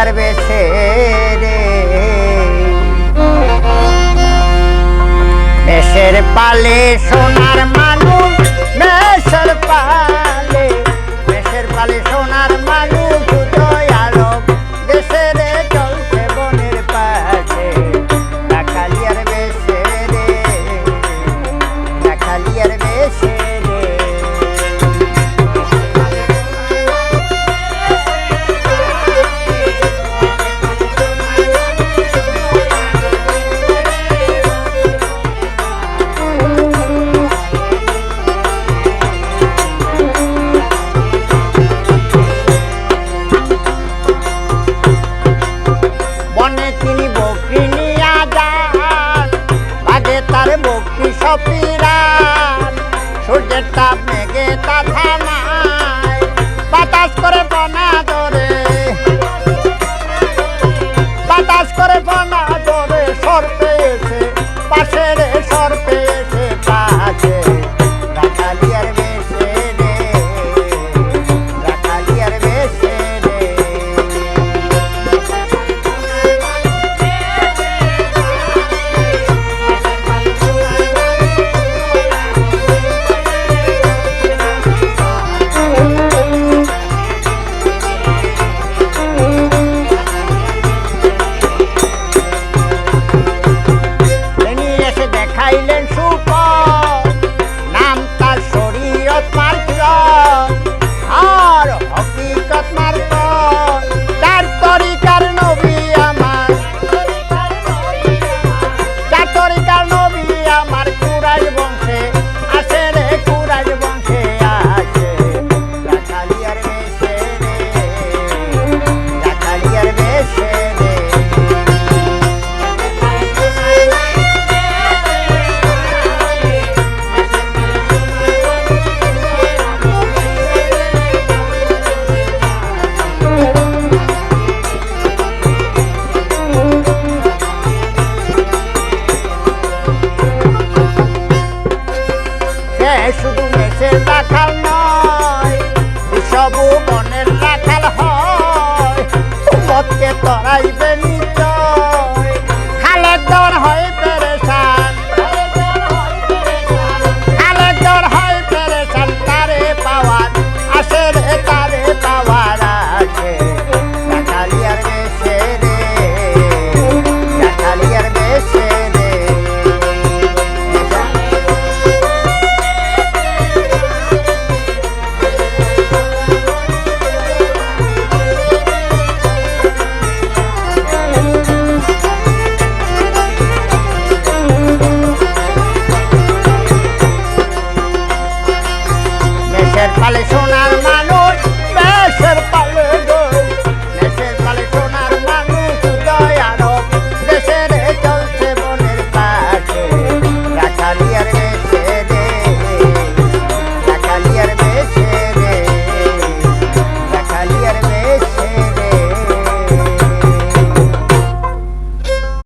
আর বেছে রে। দেশের পালে সোনার মানুষ দেশের পালে ফনা ধরে বাতাস করে ফনা ধরে সর পেয়েছে পাশের hasta ahora. কালে শোন